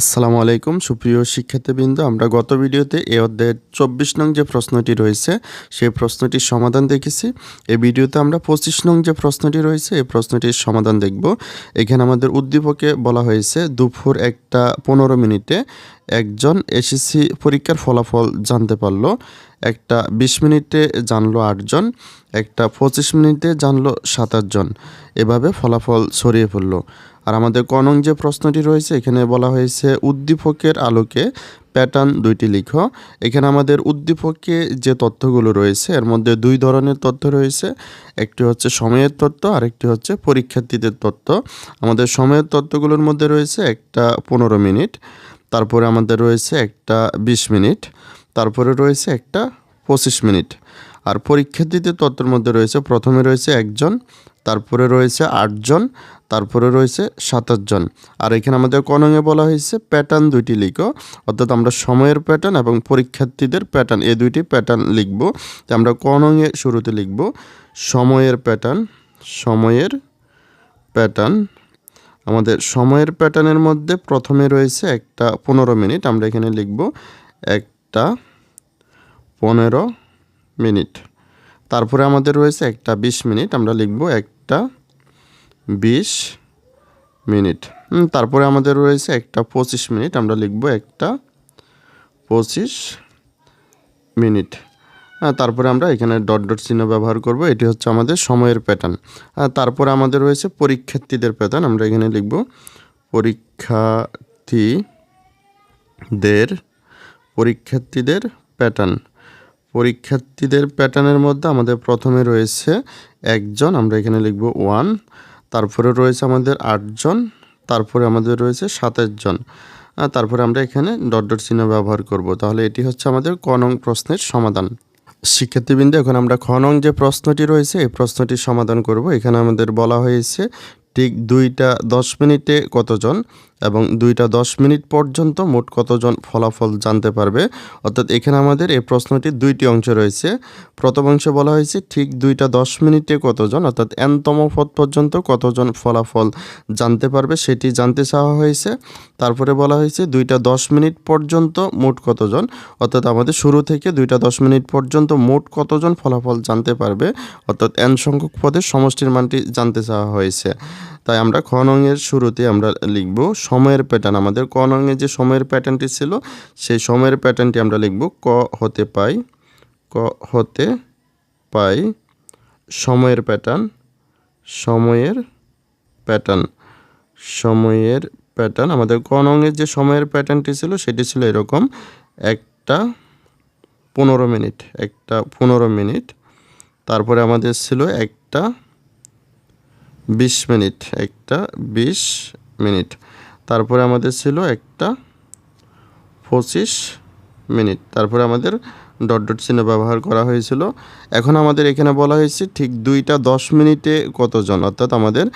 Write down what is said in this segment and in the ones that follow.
আসসালামু আলাইকুম। সুপ্রিয় শিক্ষার্থীবৃন্দ, আমরা গত ভিডিওতে এ অধ্যায়ের চব্বিশ নং যে প্রশ্নটি রয়েছে, সেই প্রশ্নটির সমাধান দেখেছি। এই ভিডিওতে আমরা পঁচিশ নং যে প্রশ্নটি রয়েছে এই প্রশ্নটির সমাধান দেখব। এখানে আমাদের উদ্দীপকে বলা হয়েছে, দুপুর একটা পনেরো মিনিটে একজন এসএসসি পরীক্ষার ফলাফল জানতে পারল। একটা বিশ মিনিটে জানলো আটজন, একটা পঁচিশ মিনিটে জানলো সাতাশ জন এভাবে ফলাফল ছড়িয়ে পড়ল। আর আমাদের কনং যে প্রশ্নটি রয়েছে, এখানে বলা হয়েছে, উদ্দীপকের আলোকে প্যাটার্ন দুইটি লিখো। এখানে আমাদের উদ্দীপকে যে তথ্যগুলো রয়েছে, এর মধ্যে দুই ধরনের তথ্য রয়েছে। একটি হচ্ছে সময়ের তথ্য আর একটি হচ্ছে পরীক্ষার্থীদের তথ্য। আমাদের সময়ের তথ্যগুলোর মধ্যে রয়েছে একটা পনেরো মিনিট, তারপরে আমাদের রয়েছে একটা বিশ মিনিট, তারপরে রয়েছে একটা পঁচিশ মিনিট। আর পরীক্ষার্থীদের তত্ত্বের মধ্যে রয়েছে, প্রথমে রয়েছে একজন তারপরে রয়েছে আটজন তারপরে রয়েছে সাতাশ জন। আর এখানে আমাদের কনঙে বলা হয়েছে প্যাটার্ন দুইটি লিখো, অর্থাৎ আমরা সময়ের প্যাটার্ন এবং পরীক্ষার্থীদের প্যাটার্ন এই দুইটি প্যাটার্ন লিখব। আমরা কনঙে শুরুতে লিখব, সময়ের প্যাটার্ন সময়ের প্যাটার্ন আমাদের সময়ের প্যাটার্নের মধ্যে প্রথমে রয়েছে একটা পনেরো মিনিট, আমরা এখানে লিখব একটা পনেরো মিনিট। তারপরে আমাদের রয়েছে একটা বিশ মিনিট, আমরা লিখব একটা বিশ মিনিট। তারপরে আমাদের রয়েছে একটা পঁচিশ মিনিট, আমরা লিখব একটা পঁচিশ মিনিট। হ্যাঁ তারপরে আমরা এখানে ডট ডট চিহ্ন ব্যবহার করব, এটি হচ্ছে আমাদের সময়ের প্যাটার্ন তারপরে আমাদের রয়েছে পরীক্ষার্থীদের প্যাটার্ন আমরা এখানে লিখব পরীক্ষার্থীদের পরীক্ষার্থীদের প্যাটার্ন পরীক্ষার্থীদের প্যাটার্নের মধ্যে আমাদের প্রথমে রয়েছে একজন, আমরা এখানে লিখব ওয়ান তারপরে রয়েছে আমাদের আটজন, তারপরে আমাদের রয়েছে সাতাশ জন তারপরে আমরা এখানে ডট চিহ্ন ব্যবহার করব। তাহলে এটি হচ্ছে আমাদের কনং প্রশ্নের সমাধান। শিক্ষার্থীবৃন্দ, এখন আমরা খনং যে প্রশ্নটি রয়েছে, এই প্রশ্নটির সমাধান করব। এখানে আমাদের বলা হয়েছে ঠিক দুইটা দশ মিনিটে কতজন? এবং দুইটা দশ মিনিট পর্যন্ত মোট কতজন ফলাফল জানতে পারবে? অর্থাৎ এখানে আমাদের এই প্রশ্নটির দুইটি অংশ রয়েছে। প্রথম অংশে বলা হয়েছে ঠিক দুইটা দশ মিনিটে কতজন, অর্থাৎ এনতম পদ পর্যন্ত কতজন ফলাফল জানতে পারবে সেটি জানতে চাওয়া হয়েছে। তারপরে বলা হয়েছে দুইটা দশ মিনিট পর্যন্ত মোট কতজন, অর্থাৎ আমাদের শুরু থেকে দুইটা দশ মিনিট পর্যন্ত মোট কতজন ফলাফল জানতে পারবে, অর্থাৎ এন সংখ্যক পদের সমষ্টির মানটি জানতে চাওয়া হয়েছে। তাই আমরা খ নংয়ের শুরুতে আমরা লিখব সময়ের প্যাটার্ন আমাদের ক নংয়ের যে সময়ের প্যাটার্নটি ছিল, সেই সময়ের প্যাটার্নটি আমরা লিখব ক হতে পাই, ক হতে পাই সময়ের প্যাটার্ন সময়ের প্যাটার্ন সময়ের প্যাটার্ন আমাদের ক নংয়ের যে সময়ের প্যাটার্নটি ছিল, সেটি ছিল এরকম, একটা পনেরো মিনিট, একটা পনেরো মিনিট, তারপরে আমাদের ছিল একটা বিশ মিনিট, একটা বিশ মিনিট। তারপরে আমাদের ছিল একটা পঁচিশ মিনিট। তারপরে আমাদের ডট ডট চিহ্ন ব্যবহার করা হয়েছিল। এখন আমাদের এখানে বলা হয়েছে ঠিক দুইটা দশ মিনিটে কতজন? অর্থাৎ আমাদের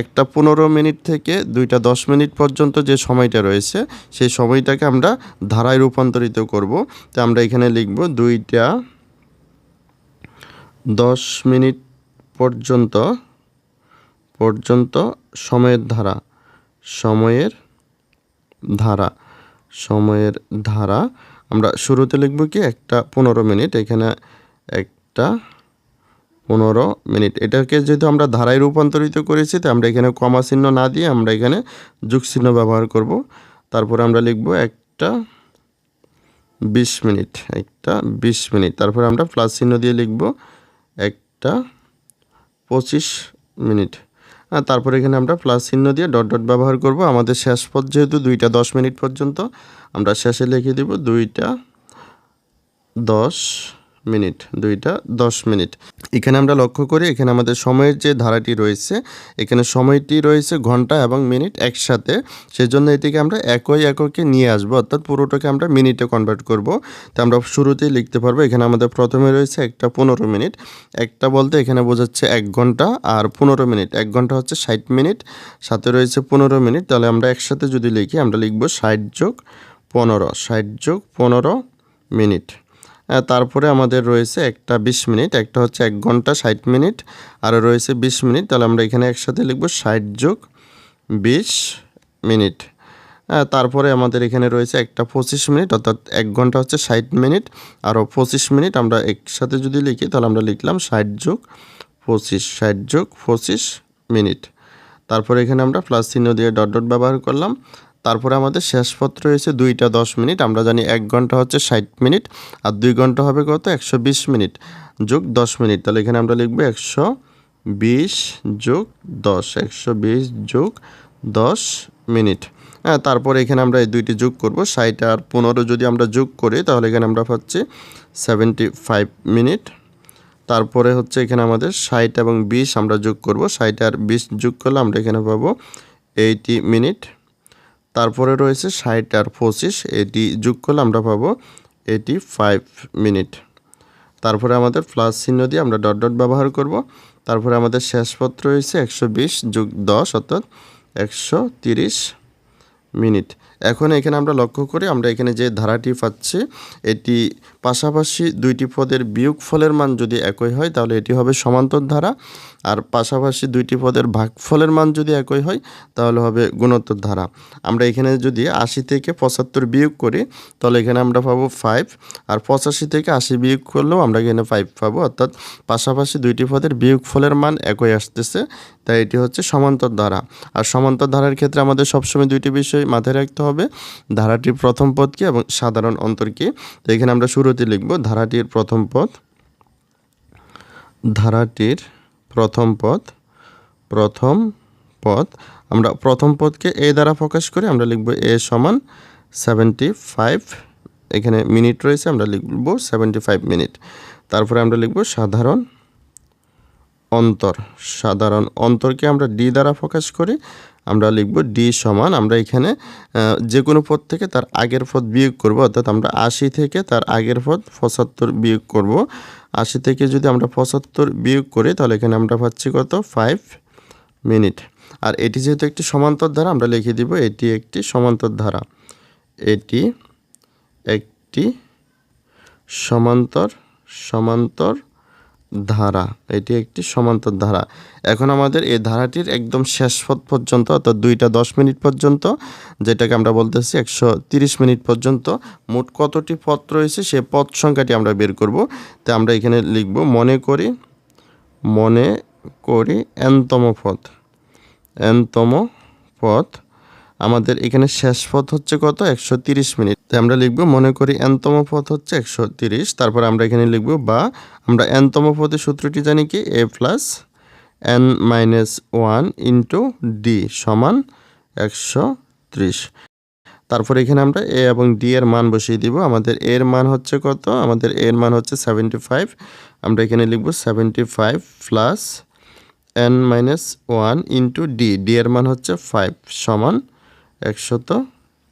একটা পনেরো মিনিট থেকে দুইটা দশ মিনিট পর্যন্ত যে সময়টা রয়েছে, সেই সময়টাকে আমরা ধারায় রূপান্তরিত করব। তো আমরা এখানে লিখব দুইটা দশ মিনিট পর্যন্ত পর্যন্ত সময়ের ধারা। সময়ের ধারা সময়ের ধারা। আমরা শুরুতে লিখব কি? একটা পনেরো মিনিট, এখানে একটা পনেরো মিনিট। এটাকে যেহেতু আমরা ধারায় রূপান্তরিত করেছি তো আমরা এখানে কমা চিহ্ন না দিয়ে আমরা এখানে যুগ চিহ্ন ব্যবহার করব। তারপরে আমরা লিখব একটা বিশ মিনিট, একটা বিশ মিনিট। তারপরে আমরা প্লাস চিহ্ন দিয়ে লিখব একটা পঁচিশ মিনিট। আর তারপরে এখানে আমরা প্লাস চিহ্ন দিয়ে ডট ডট ব্যবহার করব। আমাদের শেষ পথ যেহেতু দুইটা দশ মিনিট পর্যন্ত, আমরা শেষে লিখে দেব দুইটা দশ। মিনিট, দুইটা, দশ মিনিট। এখানে আমরা লক্ষ্য করি, এখানে আমাদের সময়ের যে ধারাটি রয়েছে, এখানে সময়টি রয়েছে ঘণ্টা এবং মিনিট একসাথে। সেজন্য এটিকে আমরা একই এককে নিয়ে আসব, অর্থাৎ পুরোটাকে আমরা মিনিটে কনভার্ট করব। তো আমরা শুরুতেই লিখতে পারব, এখানে আমাদের প্রথমে রয়েছে একটা পনেরো মিনিট। একটা বলতে এখানে বোঝাচ্ছে এক ঘণ্টা আর পনেরো মিনিট। এক ঘণ্টা হচ্ছে ষাট মিনিট, সাথে রয়েছে পনেরো মিনিট। তাহলে আমরা একসাথে যদি লিখি, আমরা লিখব ষাট যোগ পনেরো, ষাট যোগ পনেরো মিনিট। তারপরে আমাদের রয়েছে একটা বিশ মিনিট, একটা হচ্ছে এক ঘণ্টা ষাট মিনিট আর রয়েছে বিশ মিনিট, তাহলে আমরা এখানে একসাথে লিখব ষাট যোগ বিশ মিনিট। তারপরে আমাদের এখানে রয়েছে একটা পঁচিশ মিনিট, অর্থাৎ এক ঘণ্টা হচ্ছে ষাট মিনিট, আরও পঁচিশ মিনিট আমরা একসাথে যদি লিখি, তাহলে আমরা লিখলাম ষাট যোগ পঁচিশ, ষাট যোগ পঁচিশ মিনিট। তারপরে এখানে আমরা প্লাস চিহ্ন দিয়ে ডট ডট ব্যবহার করলাম। তারপরে আমাদের শেষ পথ রয়েছে দুইটা দশ মিনিট। আমরা জানি এক ঘণ্টা হচ্ছে ষাট মিনিট আর দুই ঘণ্টা হবে কত? একশো বিশ মিনিট যোগ দশ মিনিট। তাহলে এখানে আমরা লিখব একশো বিশ যোগ দশ, একশো বিশ যোগ দশ মিনিট। হ্যাঁ তারপরে এখানে আমরা এই দুইটি যোগ করব, ষাট আর পনেরো যদি আমরা যোগ করি, তাহলে এখানে আমরা পাচ্ছি সেভেন্টি ফাইভ মিনিট। তারপরে হচ্ছে এখানে আমাদের ষাট এবং বিশ আমরা যোগ করব। ষাট আর বিশ যোগ করলে আমরা এখানে পাবো এইটি মিনিট। তারপরে রয়েছে ষাট আর পঁচিশ, এটি যোগ করলে আমরা পাবো এটি ফাইভ মিনিট তারপরে আমাদের প্লাস চিহ্ন দিয়ে আমরা ডট ডট ব্যবহার করব। তারপরে আমাদের শেষ রয়েছে একশো বিশ যোগ দশ, অর্থাৎ একশো তিরিশ মিনিট এখন এখানে আমরা লক্ষ্য করি, আমরা এখানে যে ধারাটি পাচ্ছি, এটি পাশাপাশি দুইটি পদের বিয়োগ ফলের মান যদি একই হয়, তাহলে এটি হবে সমান্তর ধারা। আর পাশাপাশি দুইটি পদের ভাগফলের মান যদি একই হয়, তাহলে হবে গুণোত্তর ধারা। আমরা এখানে যদি আশি থেকে পঁচাত্তর বিয়োগ করি, তাহলে এখানে আমরা পাবো ফাইভ আর পঁচাশি থেকে আশি বিয়োগ করলেও আমরা এখানে ফাইভ পাবো। অর্থাৎ পাশাপাশি দুইটি পদের বিয়োগ ফলের মান একই আসতেছে, তাই এটি হচ্ছে সমান্তর ধারা। আর সমান্তর ধারার ক্ষেত্রে আমাদের সবসময় দুইটি বিষয় মাথায় রাখতে হবে ধারাটির প্রথম পদ কি এবং সাধারণ অন্তর কি তো এখানে আমরা শুরুতে লিখব ধারাটির প্রথম পদ, ধারাটির প্রথম পদ প্রথম পদ। আমরা প্রথম পদকে এ দ্বারা প্রকাশ করে আমরা লিখব এ সমান সেভেন্টি ফাইভ এখানে মিনিট রয়েছে, আমরা লিখব সেভেন্টি ফাইভ মিনিট। তারপরে আমরা লিখব সাধারণ অন্তর, সাধারণ অন্তরকে আমরা ডি দ্বারা প্রকাশ করি আমরা লিখব ডি সমান, আমরা এখানে যে কোনো পদ থেকে তার আগের পদ বিয়োগ করব, অর্থাৎ আমরা আশি থেকে তার আগের পদ পঁচাত্তর বিয়োগ করব। আশি থেকে যদি আমরা পঁচাত্তর বিয়োগ করি, তাহলে এখানে আমরা পাচ্ছি কত? ফাইভ মিনিট আর এটি যেহেতু একটি সমান্তর ধারা, আমরা লিখে দিব এটি একটি সমান্তর ধারা। এটি একটি সমান্তর সমান্তর ধারা, এটি একটি সমান্তর ধারা। এখন আমাদের এই ধারাটির একদম শেষ পথ পর্যন্ত, অর্থাৎ দুইটা দশ মিনিট পর্যন্ত, যেটাকে আমরা বলতেছি একশো তিরিশ মিনিট পর্যন্ত, মোট কতটি পথ রয়েছে সে পথ সংখ্যাটি আমরা বের করব। তো আমরা এখানে লিখব, মনে করি মনে করি এনতম পথ এনতম পথ আমাদের এখানে শেষ পথ হচ্ছে কত? একশো মিনিট। তাই আমরা লিখব, মনে করি এনতম পথ হচ্ছে একশো তারপর আমরা এখানে লিখব, বা আমরা এনতম পথের সূত্রটি জানি কি? A plus N minus one into D সমান একশো ত্রিশ। তারপর এখানে আমরা এ এবং ডি এর মান বসিয়ে দিব। আমাদের এর মান হচ্ছে কত? আমাদের এর মান হচ্ছে সেভেন্টি ফাইভ আমরা এখানে লিখব seventy five plus N minus one into D D এর মান হচ্ছে ফাইভ সমান একশত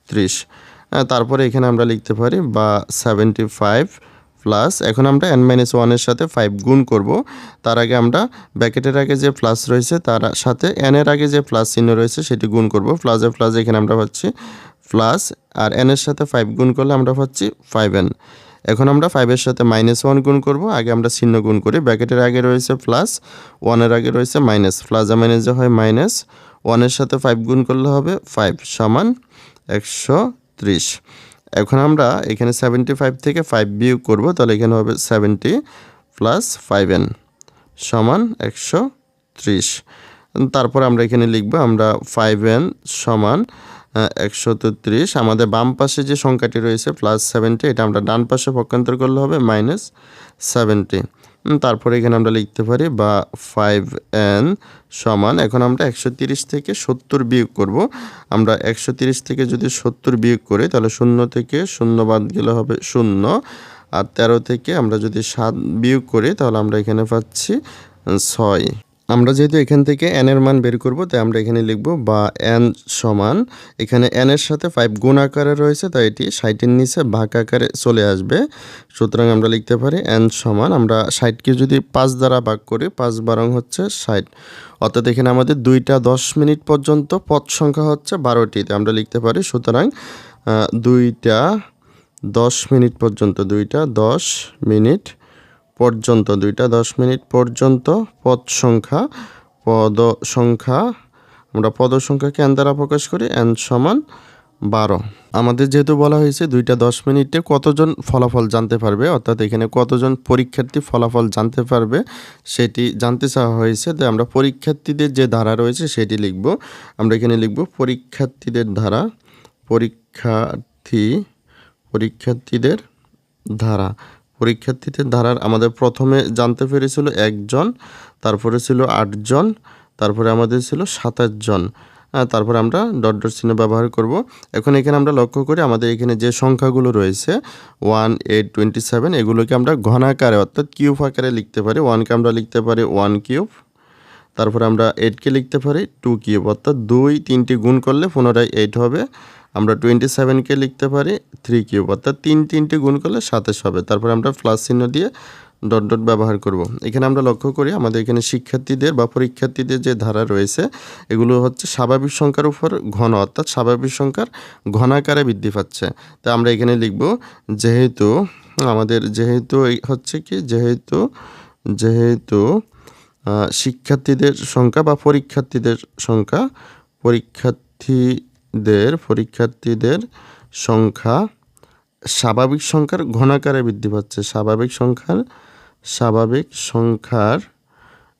ত্রিশ। তারপরে এখানে আমরা লিখতে পারি বা সেভেন্টি ফাইভ প্লাস এখন আমরা এন মাইনাস ওয়ানের সাথে ফাইভ গুণ করব। তার আগে আমরা ব্যাকেটের আগে যে প্লাস রয়েছে, তার সাথে এনের আগে যে প্লাস চিহ্ন রয়েছে, সেটি গুণ করব। প্লাসে প্লাস এখানে আমরা পাচ্ছি প্লাস আর এনের সাথে ফাইভ গুণ করলে আমরা পাচ্ছি ফাইভ এন এখন আমরা ফাইভের সাথে মাইনাস ওয়ান গুণ করব। আগে আমরা চিহ্ন গুণ করি। ব্যাকেটের আগে রয়েছে প্লাস ওয়ানের আগে রয়েছে মাইনাস প্লাসে মাইনাসে হয় মাইনাস ওয়ানের সাথে ফাইভ গুণ করলে হবে ফাইভ সমান একশো ত্রিশ। এখন আমরা এখানে সেভেন্টি ফাইভ থেকে ফাইভ বিয়োগ করব, তাহলে এখানে হবে সেভেন্টি প্লাস ফাইভ এন সমান একশো ত্রিশ। তারপর আমরা এখানে লিখব, আমরা ফাইভ এন সমান একশো ত্রিশ আমাদের বাম পাশে যে সংখ্যাটি রয়েছে প্লাস সেভেন্টি এটা আমরা ডান পাশে পক্ষান্তর করলে হবে মাইনাস সেভেন্টি তারপরে এখানে আমরা লিখতে পারি বা ফাইভ এন সমান, এখন আমরা একশো থেকে সত্তর বিয়োগ করব। আমরা একশো থেকে যদি সত্তর বিয়োগ করি, তাহলে শূন্য থেকে শূন্য বাদ গেলে হবে শূন্য। আর তেরো থেকে আমরা যদি সাত বিয়োগ করি, তাহলে আমরা এখানে পাচ্ছি ছয়। আমরা যেহেতু এখান থেকে এন এর মান বের করব, তাই আমরা এখানে লিখব বা এন সমান। এখানে এন এর সাথে ফাইভ গুণ আকারে রয়েছে, তাই এটি ষাটের নিচে ভাগ আকারে চলে আসবে। সুতরাং আমরা লিখতে পারি এন সমান, আমরা ষাটকে যদি পাঁচ দ্বারা ভাগ করি, পাঁচ বারং হচ্ছে ষাট। অর্থাৎ এখানে আমাদের দুইটা দশ মিনিট পর্যন্ত পথ সংখ্যা হচ্ছে বারোটিতে আমরা লিখতে পারি সুতরাং দুইটা দশ মিনিট পর্যন্ত, দুইটা দশ মিনিট পর্যন্ত, দুইটা দশ মিনিট পর্যন্ত পদ সংখ্যা পদ সংখ্যা, আমরা পদ সংখ্যাকে এন দ্বারা প্রকাশ করি এন সমান বারো। আমাদের যেহেতু বলা হয়েছে দুইটা দশ মিনিটে কতজন ফলাফল জানতে পারবে, অর্থাৎ এখানে কতজন পরীক্ষার্থী ফলাফল জানতে পারবে, সেটি জানতে চাওয়া হয়েছে। তাই আমরা পরীক্ষার্থীদের যে ধারা রয়েছে সেটি লিখব। আমরা এখানে লিখব, পরীক্ষার্থীদের ধারা, পরীক্ষার্থী, পরীক্ষার্থীদের ধারা। পরীক্ষার্থীদের ধারার আমাদের প্রথমে জানতে পেরেছিল একজন তারপরে ছিল আটজন তারপরে আমাদের ছিল সাতাশ জন হ্যাঁ, তারপরে আমরা ডট ডট চিহ্ন ব্যবহার করব। এখন এখানে আমরা লক্ষ্য করি আমাদের এখানে যে সংখ্যাগুলো রয়েছে ওয়ান এইট টোয়েন্টি সেভেন এগুলোকে আমরা ঘনাকারে অর্থাৎ কিউব আকারে লিখতে পারি। ওয়ানকে আমরা লিখতে পারি ওয়ান কিউব। তারপরে আমরা এইটকে লিখতে পারি টু কিউব। অর্থাৎ দুই তিনটি গুণ করলে পুনরায় এইট হবে। আমরা টোয়েন্টি সেভেনকে লিখতে পারি থ্রি কিউব অর্থাৎ তিন তিনটি গুণ করলে সাতাশ হবে। তারপরে আমরা প্লাস চিহ্ন দিয়ে ডট ডট ব্যবহার করব। এখানে আমরা লক্ষ্য করি আমাদের এখানে শিক্ষার্থীদের বা পরীক্ষার্থীদের যে ধারা রয়েছে, এগুলো হচ্ছে স্বাভাবিক সংখ্যার উপর ঘন, অর্থাৎ স্বাভাবিক সংখ্যার ঘনাকারে বৃদ্ধি পাচ্ছে। তা আমরা এখানে লিখব, যেহেতু আমাদের যেহেতু এই হচ্ছে কি, যেহেতু যেহেতু শিক্ষার্থীদের সংখ্যা বা পরীক্ষার্থীদের সংখ্যা পরীক্ষার্থীদের পরীক্ষার্থীদের সংখ্যা স্বাভাবিক সংখ্যার ঘনাকারে বৃদ্ধি পাচ্ছে। স্বাভাবিক সংখ্যার স্বাভাবিক সংখ্যার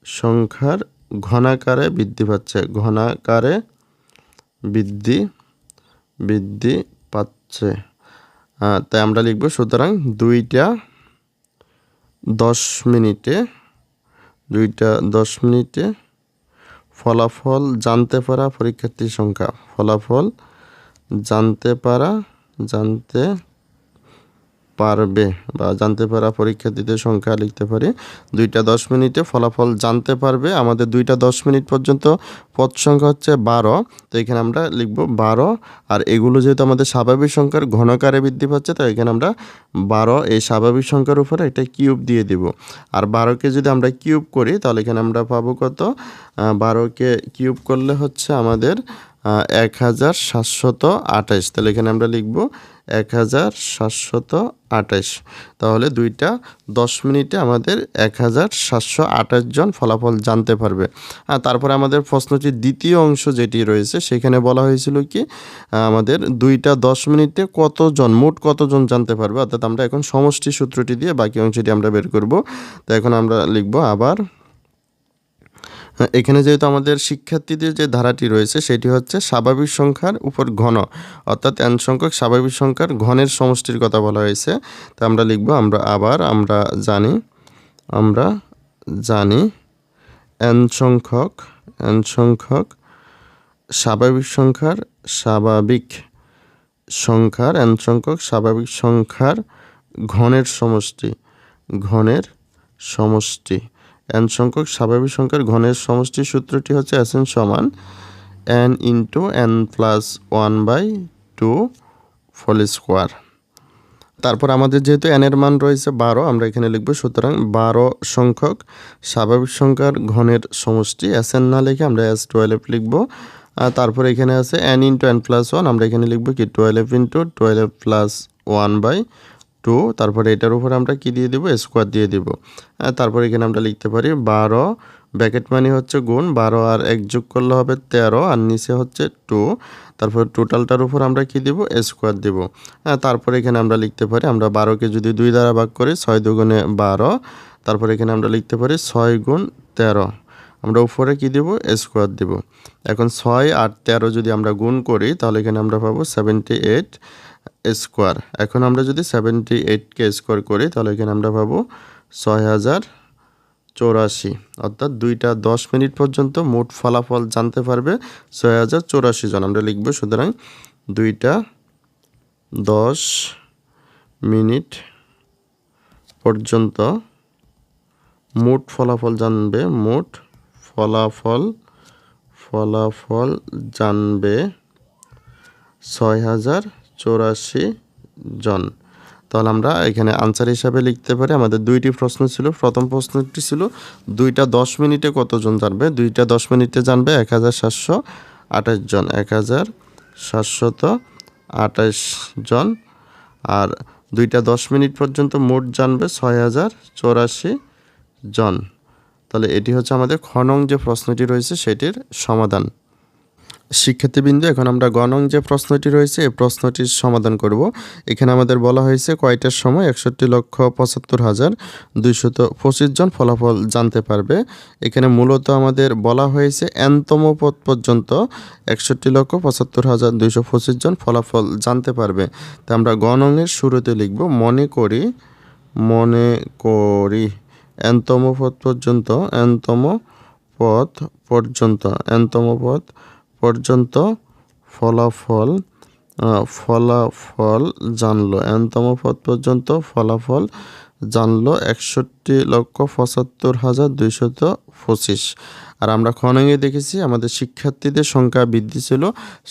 সংখ্যার ঘনাকারে বৃদ্ধি পাচ্ছে। ঘনাকারে বৃদ্ধি বৃদ্ধি পাচ্ছে। তাই আমরা লিখব, সুতরাং দুইটা দশ মিনিটে, দুইটা দশ মিনিটে ফলাফল জানতে পারা পরীক্ষার্থীর সংখ্যা। ফলাফল জানতে পারা জানতে পারবে বা জানতে পারা পরীক্ষার্থীদের সংখ্যা লিখতে পারি, দুইটা দশ মিনিটে ফলাফল জানতে পারবে। আমাদের দুইটা দশ মিনিট পর্যন্ত পদ সংখ্যা হচ্ছে বারো। তো এখানে আমরা লিখব বারো। আর এগুলো যেহেতু আমাদের স্বাভাবিক সংখ্যার ঘনকারে বৃদ্ধি পাচ্ছে তো এখানে আমরা বারো, এই স্বাভাবিক সংখ্যার উপরে একটা কিউব দিয়ে দিব। আর বারোকে যদি আমরা কিউব করি, তাহলে এখানে আমরা পাবো কত? বারোকে কিউব করলে হচ্ছে আমাদের এক হাজার সাতশত আঠাশ তাহলে এখানে আমরা লিখব এক হাজার সাতশত আঠাশ তাহলে দুইটা দশ মিনিটে আমাদের এক হাজার সাতশো আঠাশ জন ফলাফল জানতে পারবে। আর তারপরে আমাদের প্রশ্নটির দ্বিতীয় অংশ যেটি রয়েছে, সেখানে বলা হয়েছিল কি আমাদের দুইটা দশ মিনিটে কতজন, মোট কতজন জানতে পারবে? অর্থাৎ আমরা এখন সমষ্টি সূত্রটি দিয়ে বাকি অংশটি আমরা বের করব। তো এখন আমরা লিখব আবার এখানে যেহেতু আমাদের শিক্ষার্থীদের যে ধারাটি রয়েছে, সেটি হচ্ছে স্বাভাবিক সংখ্যার উপর ঘন। অর্থাৎ এন সংখ্যক স্বাভাবিক সংখ্যার ঘনের সমষ্টির কথা বলা হয়েছে। তা আমরা লিখব, আমরা আবার, আমরা জানি আমরা জানি এন সংখ্যক এন সংখ্যক স্বাভাবিক সংখ্যার স্বাভাবিক সংখ্যার এন সংখ্যক স্বাভাবিক সংখ্যার ঘনের সমষ্টি ঘনের সমষ্টি। এন সংখ্যক স্বাভাবিক সংখ্যার ঘনের সমষ্টি সূত্রটি হচ্ছে এস এন সমান N into N plus one by two whole square তারপর আমাদের যেহেতু এন এর মান রয়েছে বারো, আমরা এখানে লিখব সুতরাং বারো সংখ্যক স্বাভাবিক সংখ্যার ঘনের সমষ্টি এস এন না লিখে আমরা এস টুয়েলভ লিখব। আর তারপর এখানে আছে N into N plus one আমরা এখানে লিখব কি twelve into twelve plus one by two তারপরে এটার উপর আমরা কি দিয়ে দেবো? স্কোয়ার দিয়ে দিব। তারপর এখানে আমরা লিখতে পারি বারো ব্যাকেট মানে হচ্ছে গুণ, বারো আর এক যোগ করলে হবে তেরো, আর নিচে হচ্ছে টু তারপর টোটালটার উপর আমরা কি দেব? স্কোয়ার দেব। হ্যাঁ তারপরে এখানে আমরা লিখতে পারি, আমরা বারোকে যদি দুই দ্বারা ভাগ করি, ছয় দুগুণে বারো, তারপর এখানে আমরা লিখতে পারি ছয় গুণ তেরো। আমরা উপরে কি দেব? স্কোয়ার দেব। এখন ছয় আর তেরো যদি আমরা গুণ করি, তাহলে এখানে আমরা পাবো সেভেন্টি এইট স্কোয়ার এখন আমরা যদি সেভেন্টি এইটকে স্কোয়ার করি, তাহলে এখানে আমরা পাবো ছয় হাজার চৌরাশি। অর্থাৎ দুইটা দশ মিনিট পর্যন্ত মোট ফলাফল জানতে পারবে ছয় হাজার চৌরাশি জন। আমরা লিখব সুতরাং দুইটা দশ মিনিট পর্যন্ত মোট ফলাফল জানবে মোট ফলাফল ফলাফল জানবে ছয় হাজার জন। তাহলে আমরা এখানে আনসার হিসাবে লিখতে পারি, আমাদের দুইটি প্রশ্ন ছিল, প্রথম প্রশ্নটি ছিল, দুইটা দশ মিনিটে কতজন জানবে? দুইটা দশ মিনিটে জানবে এক হাজার সাতশো আঠাশ জন। এক হাজার সাতশত আঠাশ জন। আর দুইটা দশ মিনিট পর্যন্ত মোট জানবে ছয় হাজার জন। তাহলে এটি হচ্ছে আমাদের খনং যে প্রশ্নটি রয়েছে, সেটির সমাধান। শিক্ষার্থীবৃন্দ, এখন আমরা গণং যে প্রশ্নটি রয়েছে, এই প্রশ্নটির সমাধান করব। এখানে আমাদের বলা হয়েছে কয়টার সময় একষট্টি লক্ষ পঁচাত্তর হাজার দুইশত পঁচিশ জন ফলাফল জানতে পারবে। এখানে মূলত আমাদের বলা হয়েছে এনতম পদ পর্যন্ত একষট্টি লক্ষ পঁচাত্তর হাজার দুইশো পঁচিশ জন ফলাফল জানতে পারবে। তা আমরা গণংয়ের শুরুতে লিখব, মনে করি মনে করি। এনতম পথ পর্যন্ত, এনতম পথ পর্যন্ত, এনতম পথ পর্যন্ত ফলাফল ফলাফল জানলো। এনতম পথ পর্যন্ত ফলাফল জানলো একষট্টি লক্ষ পঁচাত্তর হাজার দুইশত পঁচিশ। আর আমরা খনঙ্গে দেখেছি, আমাদের শিক্ষার্থীদের সংখ্যা বৃদ্ধি ছিল,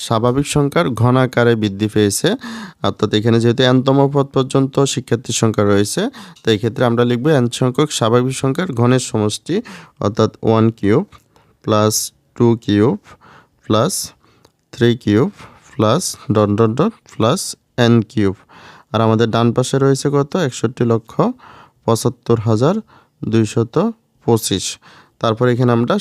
স্বাভাবিক সংখ্যার ঘনাকারে বৃদ্ধি পেয়েছে। অর্থাৎ এখানে যেহেতু এনতম পদ পর্যন্ত শিক্ষার্থীর সংখ্যা রয়েছে, তো এই ক্ষেত্রে আমরা লিখব এন সংখ্যক স্বাভাবিক সংখ্যার ঘনের সমষ্টি, অর্থাৎ one cube plus two cube plus three cube plus dot dot dot plus N cube. আর আমাদের ডান পাশে রয়েছে কত? একষট্টি লক্ষ পঁচাত্তর হাজার দুইশত পঁচিশ। তারপর এখানে আমরা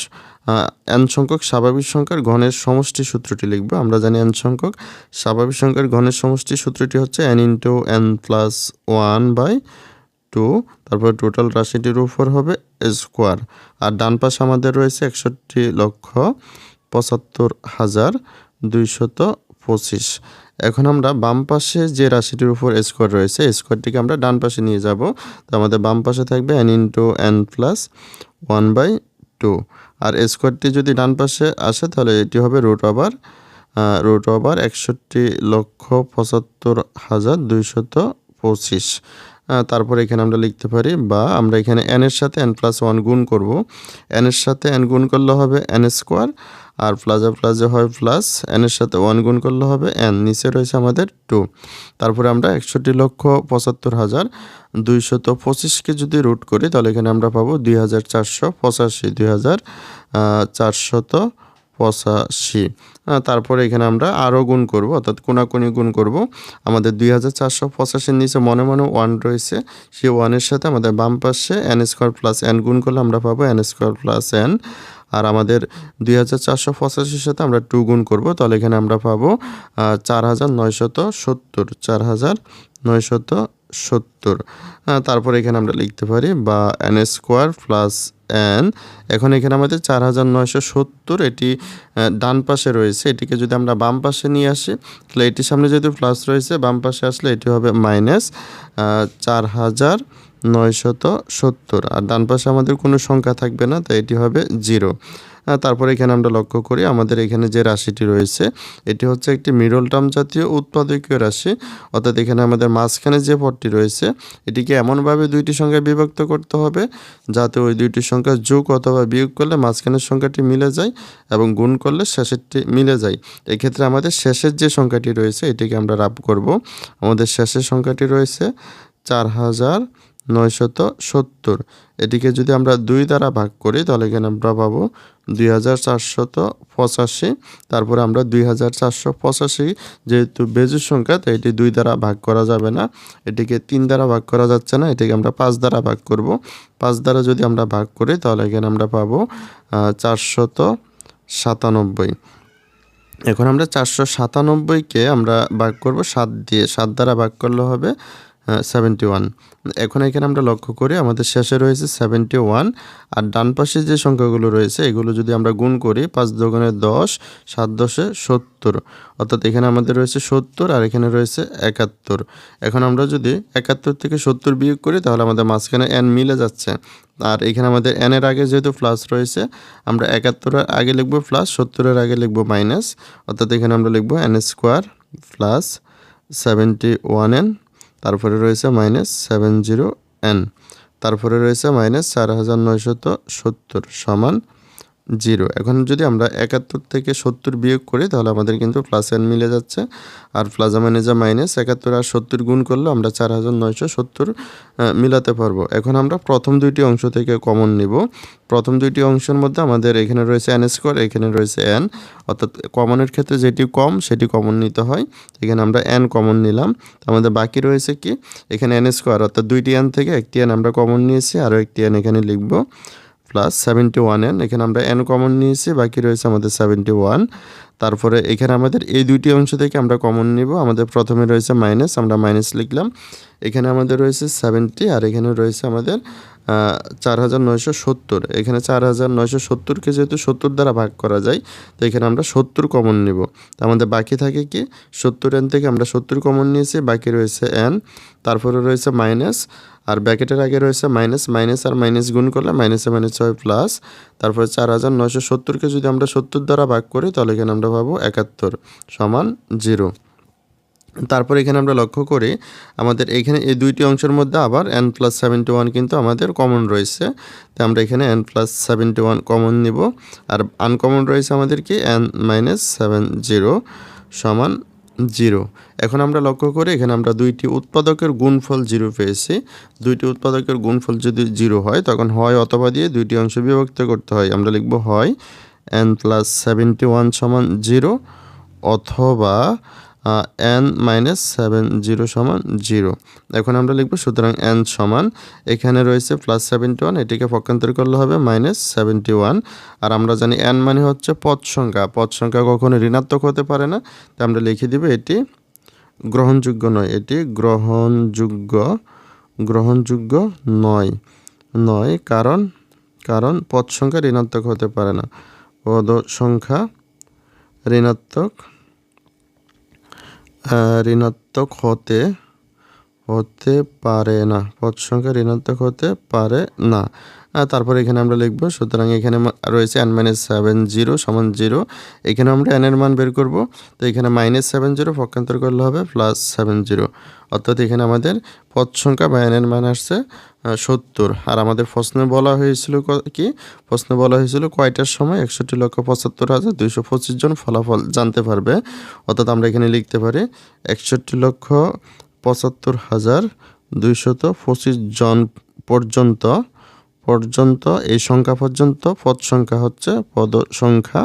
এন সংখ্যক স্বাভাবিক সংখ্যার ঘনের সমষ্টি সূত্রটি লিখব। আমরা জানি এন সংখ্যক স্বাভাবিক সংখ্যার ঘনের সমষ্টি সূত্রটি হচ্ছে N into N plus one by two তারপর টোটাল রাশিটির উপর হবে স্কোয়ার আর ডান পাশে আমাদের রয়েছে একষট্টি লক্ষ পঁচাত্তর হাজার দুইশত পঁচিশ। এখন আমরা বাম পাশে যে রাশিটির উপর স্কোয়ার রয়েছে, স্কোয়ারটিকে আমরা ডান পাশে নিয়ে যাব। তো আমাদের বাম পাশে থাকবে N into N plus one by two আর স্কোয়ারটি যদি ডান পাশে আসে, তাহলে এটি হবে রুট ওভার রুট ওভার একষট্টি লক্ষ পঁচাত্তর হাজার দুইশত পঁচিশ। তারপর এখানে আমরা লিখতে পারি বা আমরা এখানে এন এর সাথে এন প্লাস ওয়ান গুণ করব। এন এর সাথে এন গুণ করলে হবে এন স্কোয়ার আর প্লাজা প্লাজা হয় প্লাস এন এর সাথে ওয়ান গুণ করলে হবে এন নিচে রয়েছে আমাদের টু তারপরে আমরা একষট্টি লক্ষ পঁচাত্তর হাজার দুইশত পঁচিশকে যদি রুট করি, তাহলে এখানে আমরা পাবো দুই হাজার চারশো পঁচাশি, দুই হাজার চারশত পঁচাশি। তারপরে এখানে আমরা আরও গুণ করব, অর্থাৎ কোনাকুনি গুণ করব। আমাদের দুই হাজার চারশো পঁচাশির নিচে মনে মনে ওয়ান রয়েছে, সেই ওয়ানের সাথে আমাদের বাম পাশে এন স্কোয়ার প্লাস এন গুণ করলে আমরা পাবো এন স্কোয়ার প্লাস এন আর আমাদের দুই হাজার চারশো পঁচাশির সাথে আমরা টু গুণ করব, তাহলে এখানে আমরা পাবো চার হাজার নয়শত সত্তর, চার হাজার নয়শত সত্তর। তারপরে এখানে আমরা লিখতে পারি বা এন স্কোয়ার প্লাস এন এখন এখানে আমাদের চার হাজার নয়শো সত্তর এটি ডান পাশে রয়েছে। এটিকে যদি আমরা বাম পাশে নিয়ে আসি, তাহলে এটির সামনে যেহেতু প্লাস রয়েছে, বাম পাশে আসলে এটি হবে মাইনাস চার হাজার নয়শত সত্তর। আর ডান পাশে আমাদের কোনো সংখ্যা থাকবে না, তাই এটি হবে জিরো তারপরে এখানে আমরা লক্ষ্য করি আমাদের এখানে যে রাশিটি রয়েছে, এটি হচ্ছে একটি মিডল টার্ম জাতীয় উৎপাদকীয় রাশি। অর্থাৎ এখানে আমাদের মাঝখানে যে পদটি রয়েছে, এটিকে এমনভাবে দুইটি সংখ্যায় বিভক্ত করতে হবে যাতে ওই দুইটি সংখ্যা যোগ অথবা বিয়োগ করলে মাঝখানের সংখ্যাটি মিলে যায় এবং গুণ করলে শেষেরটি মিলে যায়। এক্ষেত্রে আমাদের শেষের যে সংখ্যাটি রয়েছে, এটিকে আমরা রাব করব। আমাদের শেষের সংখ্যাটি রয়েছে চার হাজার নয়শত সত্তর। এটিকে যদি আমরা দুই দ্বারা ভাগ করি, তাহলে এখানে আমরা পাবো দুই হাজার পঁচাশি। তারপরে আমরা দুই হাজার চারশো পঁচাশি, যেহেতু বেজুর সংখ্যা, তাই এটি দুই দ্বারা ভাগ করা যাবে না। এটিকে তিন দ্বারা ভাগ করা যাচ্ছে না, এটিকে আমরা পাঁচ দ্বারা ভাগ করব। পাঁচ দ্বারা যদি আমরা ভাগ করি, তাহলে এখানে আমরা পাবো চারশত সাতানব্বই। এখন আমরা চারশো সাতানব্বইকে আমরা ভাগ করব, সাত দিয়ে, সাত দ্বারা ভাগ করলে হবে সেভেন্টি ওয়ান। এখন এখানে আমরা লক্ষ্য করি আমাদের শেষে রয়েছে সেভেন্টি ওয়ান আর ডান পাশে যে সংখ্যাগুলো রয়েছে, এগুলো যদি আমরা গুণ করি, পাঁচ দোকানে দশ, সাত দশে সত্তর। অর্থাৎ এখানে আমাদের রয়েছে সত্তর আর এখানে রয়েছে একাত্তর। এখন আমরা যদি একাত্তর থেকে সত্তর বিয়োগ করি, তাহলে আমাদের মাঝখানে এন মিলে যাচ্ছে। আর এখানে আমাদের এনের আগে যেহেতু প্লাস রয়েছে, আমরা একাত্তরের আগে লিখব প্লাস সত্তরের আগে লিখব মাইনাস অর্থাৎ এখানে আমরা লিখব N square plus seventy one N তারপরে রয়েছে মাইনাস সেভেন জিরো এন তারপরে রয়েছে মাইনাস চার হাজার নয়শত সত্তর সমান জিরো। এখন যদি আমরা একাত্তর থেকে সত্তর বিয়োগ করি, তাহলে আমাদের কিন্তু প্লাস এন মিলে যাচ্ছে। আর প্লাজা মাইনাসা মাইনাস একাত্তর আর সত্তর গুণ করলে আমরা চার হাজার নয়শো সত্তর মিলাতে পারব। এখন আমরা প্রথম দুইটি অংশ থেকে কমন নিব। প্রথম দুইটি অংশের মধ্যে আমাদের এখানে রয়েছে এন স্কোয়ার এখানে রয়েছে এন অর্থাৎ কমনের ক্ষেত্রে যেটি কম, সেটি কমন নিতে হয়। এখানে আমরা এন কমন নিলাম। আমাদের বাকি রয়েছে কি? এখানে এন স্কোয়ার অর্থাৎ দুইটি এন থেকে একটি এন আমরা কমন নিয়েছি, আরও একটি এন এখানে লিখব। প্লাস সেভেন্টি ওয়ান এন এখানে আমরা এন কমন নিয়েছি বাকি রয়েছে আমাদের সেভেন্টি ওয়ান তারপরে এখানে আমাদের এই দুইটি অংশ থেকে আমরা কমন নিব। আমাদের প্রথমে রয়েছে মাইনাস আমরা মাইনাস লিখলাম। এখানে আমাদের রয়েছে সেভেন্টি আর এখানে রয়েছে আমাদের চার হাজার নয়শো সত্তর। এখানে চার হাজার নয়শো সত্তরকে যেহেতু সত্তর দ্বারা ভাগ করা যায়, তো এখানে আমরা সত্তর কমন নিব। তো আমাদের বাকি থাকে কি? সত্তর এন থেকে আমরা সত্তর কমন নিয়েছি, বাকি রয়েছে এন তারপরে রয়েছে মাইনাস আর ব্যাকেটের আগে রয়েছে মাইনাস মাইনাস আর মাইনাস গুণ করলে মাইনাসে মাইনাস হয় প্লাস তারপরে চার হাজার নয়শো সত্তরকে যদি আমরা সত্তর দ্বারা ভাগ করি, তাহলে এখানে আমরা পাবো একাত্তর সমান জিরো। তারপর এখানে আমরা লক্ষ্য করি, আমাদের এখানে এই দুইটি অংশের মধ্যে আবার এন প্লাস সেভেন্টি ওয়ান কিন্তু আমাদের কমন রয়েছে। তো আমরা এখানে N plus seventy one common নিব। আর আনকমন রয়েছে আমাদের কি? এন মাইনাস সেভেন জিরো সমান জিরো। এখন আমরা লক্ষ্য করি, এখানে আমরা দুইটি উৎপাদকের গুণফল জিরো পেয়েছি। দুইটি উৎপাদকের গুণফল যদি জিরো হয়, তখন হয় অথবা দিয়ে দুইটি অংশ বিভক্ত করতে হয়। আমরা লিখব হয় এন প্লাস সেভেন্টি ওয়ান সমান জিরো অথবা এন মাইনাস সেভেন জিরো সমান জিরো এখন আমরা লিখব সুতরাং এন সমান, এখানে রয়েছে প্লাস সেভেন্টি ওয়ান এটিকে পক্ষান্তর করলে হবে মাইনাস সেভেন্টি ওয়ান আর আমরা জানি এন মানে হচ্ছে পদ সংখ্যা পদ সংখ্যা কখনো ঋণাত্মক হতে পারে না। তাই আমরা লিখে দিব এটি গ্রহণযোগ্য নয়, এটি গ্রহণযোগ্য গ্রহণযোগ্য নয় নয়, কারণ কারণ পদ সংখ্যা ঋণাত্মক হতে পারে না। পদ সংখ্যা ঋণাত্মক ঋণাত্মক হতে হতে পারে না। পদ সংখ্যা ঋণাত্মক হতে পারে না। তারপর এখানে আমরা লিখব, সুতরাং এখানে রয়েছে এন মাইনাস সেভেন জিরো সমান জিরো এখানে আমরা এনের মান বের করব, তো এখানে মাইনাস সেভেন জিরো পক্ষান্তর করলে হবে প্লাস সেভেন জিরো অর্থাৎ এখানে আমাদের পদ সংখ্যা বা এনের মান আসছে সত্তর। আর আমাদের প্রশ্নে বলা হয়েছিল কি? প্রশ্নে বলা হয়েছিল কয়টার সময় একষট্টি লক্ষ পঁচাত্তর হাজার দুইশো পঁচিশ জন ফলাফল জানতে পারবে। অর্থাৎ আমরা এখানে লিখতে পারি একষট্টি লক্ষ পঁচাত্তর হাজার দুইশত পঁচিশ জন পর্যন্ত পর্যন্ত, এই সংখ্যা পর্যন্ত, পদ সংখ্যা হচ্ছে, পদ সংখ্যা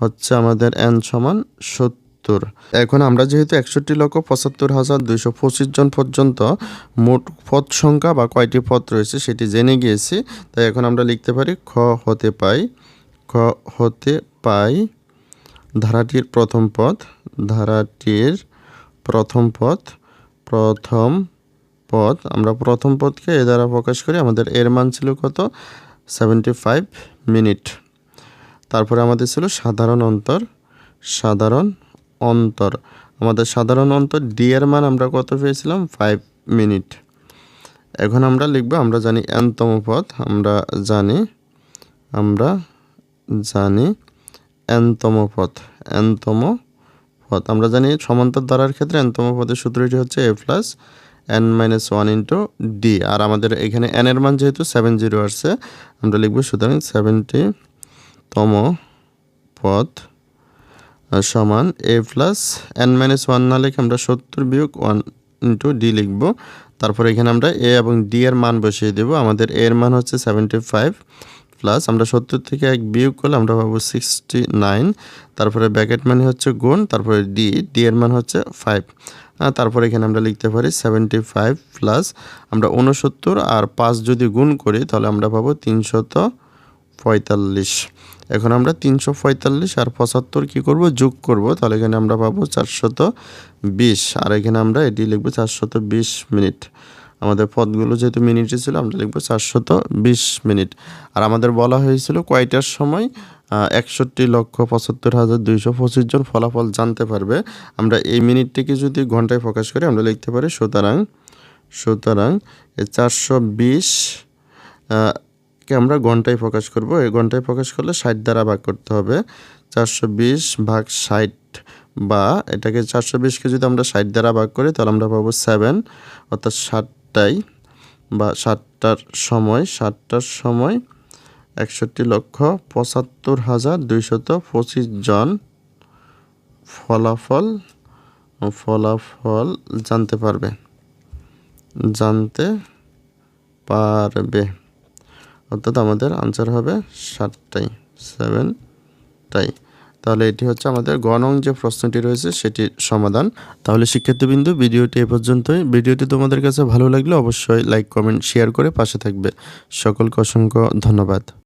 হচ্ছে আমাদের এন সমান সত্তর। এখন আমরা যেহেতু একষট্টি লক্ষ পঁচাত্তর হাজার দুইশো পঁচিশ জন পর্যন্ত মোট পদ সংখ্যা বা কয়টি পদ রয়েছে সেটি জেনে গিয়েছি, তাই এখন আমরা লিখতে পারি খ হতে পাই, খ হতে পাই ধারাটির প্রথম পদ, ধারাটির প্রথম পদ, প্রথম পদ, আমরা প্রথম পদকে এ দ্বারা প্রকাশ করি, আমাদের এর মান ছিল কত? সেভেন্টি ফাইভ মিনিট তারপরে আমাদের ছিল সাধারণ অন্তর সাধারণ অন্তর। আমাদের সাধারণ অন্তর ডি এর মান আমরা কত পেয়েছিলাম? ফাইভ মিনিট এখন আমরা লিখব, আমরা জানি এনতম পদ, আমরা জানি আমরা জানি এনতম পদ এনতম পদ। আমরা জানি সমান্তর দ্বারার ক্ষেত্রে এনতম পদের সূত্রটি হচ্ছে A plus N minus one into D আর আমাদের এখানে এন এর মান যেহেতু সেভেন জিরো আসছে, আমরা লিখব সুতরাং সেভেন্টি তম পদ সমান A plus N minus one না লিখে আমরা সত্তর বিয়োগ ওয়ান ইন্টু ডি লিখব। তারপর এখানে আমরা এ এবং ডি এর মান বসিয়ে দেব। আমাদের এর মান হচ্ছে সেভেন্টি ফাইভ প্লাস আমরা সত্তর থেকে এক বিয়োগ করলে আমরা পাবো সিক্সটি নাইন তারপরে ব্যাকেট মানে হচ্ছে গুণ, তারপরে ডি ডি এর মান হচ্ছে ফাইভ তারপরে এখানে আমরা লিখতে পারি সেভেন্টি ফাইভ প্লাস আমরা উনসত্তর আর পাঁচ যদি গুণ করি, তাহলে আমরা পাবো তিনশত পঁয়তাল্লিশ। এখন আমরা তিনশো পঁয়তাল্লিশ আর পঁচাত্তর কী করব? যোগ করব, তাহলে এখানে আমরা পাবো চারশত বিশ। আর এখানে আমরা এটি লিখব চারশত বিশ মিনিট। আমাদের পদগুলো যেহেতু মিনিটে ছিল, আমরা লিখব চারশত বিশ মিনিট। আর আমাদের বলা হয়েছিল কয়টার সময় একষট্টি লক্ষ পঁচাত্তর হাজার দুইশো পঁচিশ জন ফলাফল জানতে পারবে। আমরা এই মিনিটটিকে যদি ঘন্টায় প্রকাশ করি, আমরা লিখতে পারি সুতরাং সুতরাং চারশো বিশ কে আমরা ঘন্টায় প্রকাশ করব। এই ঘন্টায় প্রকাশ করলে ষাট দ্বারা ভাগ করতে হবে। চারশো বিশ ভাগ ষাট বা এটাকে চারশো বিশকে যদি আমরা ষাট দ্বারা ভাগ করি, তাহলে আমরা পাবো সেভেন, অর্থাৎ ষাটটাই বা সাতটার সময় সাতটার সময় একষট্টি লক্ষ পঁচাত্তর হাজার দুইশত পঁচিশ জন ফলাফল ফলাফল জানতে পারবে। জানতে পারবে। অর্থাৎ আমাদের আনসার হবে সাতটাই সেভেনটাই তাহলে এটি হচ্ছে আমাদের গণং যে প্রশ্নটি রয়েছে, সেটির সমাধান। তাহলে শিক্ষার্থীবৃন্দ, ভিডিওটি এ পর্যন্তই। ভিডিওটি তোমাদের কাছে ভালো লাগলে অবশ্যই লাইক, কমেন্ট, শেয়ার করে পাশে থাকবে। সকলকে অসংখ্য ধন্যবাদ।